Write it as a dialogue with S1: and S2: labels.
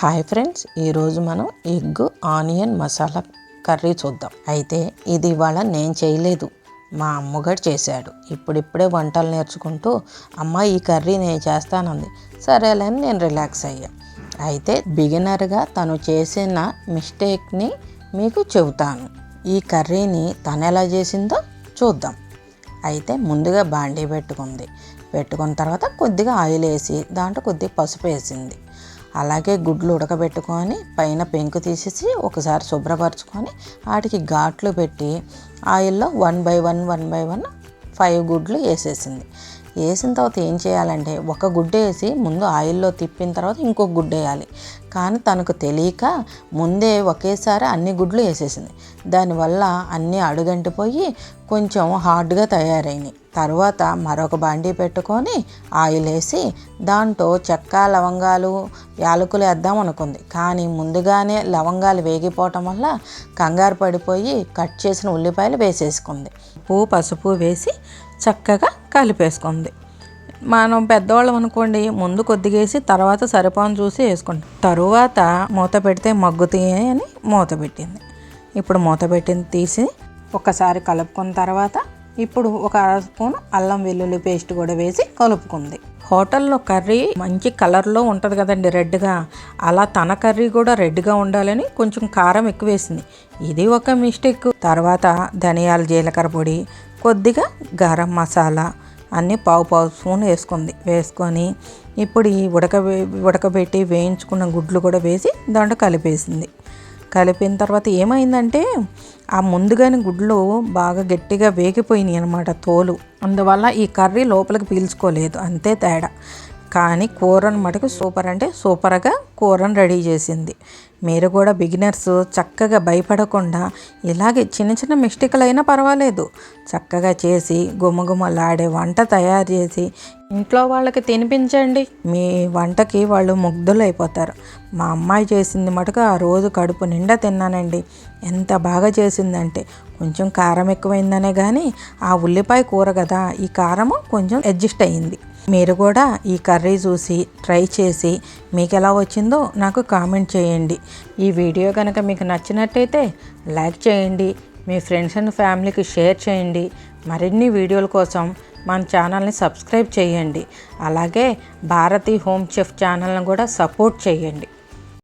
S1: Hi friends ఈరోజు మనం egg onion masala curry చూద్దాం. అయితే ఇది ఇవాళ నేను చేయలేదు. మా అమ్మగారు చేశాడు. ఇప్పుడిప్పుడే వంటలు నేర్చుకుంటూ అమ్మ ఈ కర్రీ నేను చేస్తానంది. సరేలేని నేను రిలాక్స్ అయ్యా. అయితే బిగినర్గా తను చేసిన మిస్టేక్ని మీకు చెబుతాను. ఈ కర్రీని తను ఎలా చేసిందో చూద్దాం. అయితే ముందుగా బాండీ పెట్టుకుంది. పెట్టుకున్న తర్వాత కొద్దిగా ఆయిల్ వేసి దాంట్లో కొద్దిగా పసుపు వేసింది. అలాగే గుడ్లు ఉడకబెట్టుకొని పైన పెంకు తీసేసి ఒకసారి శుభ్రపరచుకొని వాటికి ఘాట్లు పెట్టి ఆయిల్లో one by one one by one five గుడ్లు వేసేసింది. వేసిన తర్వాత ఏం చేయాలంటే ఒక గుడ్డ వేసి ముందు ఆయిల్లో తిప్పిన తర్వాత ఇంకొక గుడ్డ వేయాలి. కానీ తనకు తెలియక ముందే ఒకేసారి అన్ని గుడ్లు వేసేసింది. దానివల్ల అన్నీ అడుగంటిపోయి కొంచెం హార్డ్గా తయారైనాయి. తర్వాత మరొక బాండీ పెట్టుకొని ఆయిల్ వేసి దాంట్లో చెక్క లవంగాలు యాలకులు వేద్దాం అనుకుంది. కానీ ముందుగానే లవంగాలు వేగిపోవటం వల్ల కంగారు పడిపోయి కట్ చేసిన ఉల్లిపాయలు వేసేసుకుంది. పువ్వు పసుపు వేసి చక్కగా కలిపేసుకుంది. మనం పెద్దవాళ్ళం అనుకోండి ముందు కొద్దిగేసి తర్వాత సరిపోని చూసి వేసుకుంటాం. తరువాత మూత పెడితే మగ్గుతాయి అని మూత పెట్టింది. ఇప్పుడు మూత పెట్టింది తీసి ఒకసారి కలుపుకున్న తర్వాత ఇప్పుడు ఒక అర స్పూన్ అల్లం వెల్లుల్లి పేస్ట్ కూడా వేసి కలుపుకుంది. హోటల్లో కర్రీ మంచి కలర్లో ఉంటుంది కదండి రెడ్గా. అలా తన కర్రీ కూడా రెడ్గా ఉండాలని కొంచెం కారం ఎక్కువ వేసింది. ఇది ఒక మిస్టేక్. తర్వాత ధనియాల జీలకర్ర పొడి కొద్దిగా గరం మసాలా అన్నీ పావు పావు స్పూన్ వేసుకుంది. వేసుకొని ఇప్పుడు ఈ ఉడక ఉడకబెట్టి వేయించుకున్న గుడ్లు కూడా వేసి దాంట్లో కలిపేసింది. కలిపిన తర్వాత ఏమైందంటే ఆ ముందుగానే గుడ్లు బాగా గట్టిగా వేగిపోయినాయి అనమాట తోలు. అందువల్ల ఈ కర్రీ లోపలికి పీల్చుకోలేదు అంతే తేడా. కానీ కూరను మటుకు సూపర్ అంటే సూపర్గా కూరను రెడీ చేసింది. మీరు కూడా బిగినర్స్ చక్కగా భయపడకుండా ఇలాగే చిన్న చిన్న మిస్టేక్లు అయినా పర్వాలేదు. చక్కగా చేసి గుమగుమలాడే వంట తయారు చేసి ఇంట్లో వాళ్ళకి తినిపించండి. మీ వంటకి వాళ్ళు ముగ్ధులు అయిపోతారు. మా అమ్మాయి చేసింది మటుకు ఆ రోజు కడుపు నిండా తిన్నానండి. ఎంత బాగా చేసిందంటే కొంచెం కారం ఎక్కువైందనే కానీ ఆ ఉల్లిపాయ కూర కదా ఈ కారము కొంచెం అడ్జస్ట్ అయ్యింది. మీరు కూడా ఈ కర్రీ చూసి ట్రై చేసి మీకు ఎలా వచ్చిందో నాకు కామెంట్ చేయండి. ఈ వీడియో కనుక మీకు నచ్చినట్టయితే లైక్ చేయండి మీ ఫ్రెండ్స్ అండ్ ఫ్యామిలీకి షేర్ చేయండి. మరిన్ని వీడియోల కోసం మన ఛానల్ని సబ్స్క్రైబ్ చేయండి. అలాగే భారతీ హోమ్ చెఫ్ ఛానల్ని కూడా సపోర్ట్ చేయండి.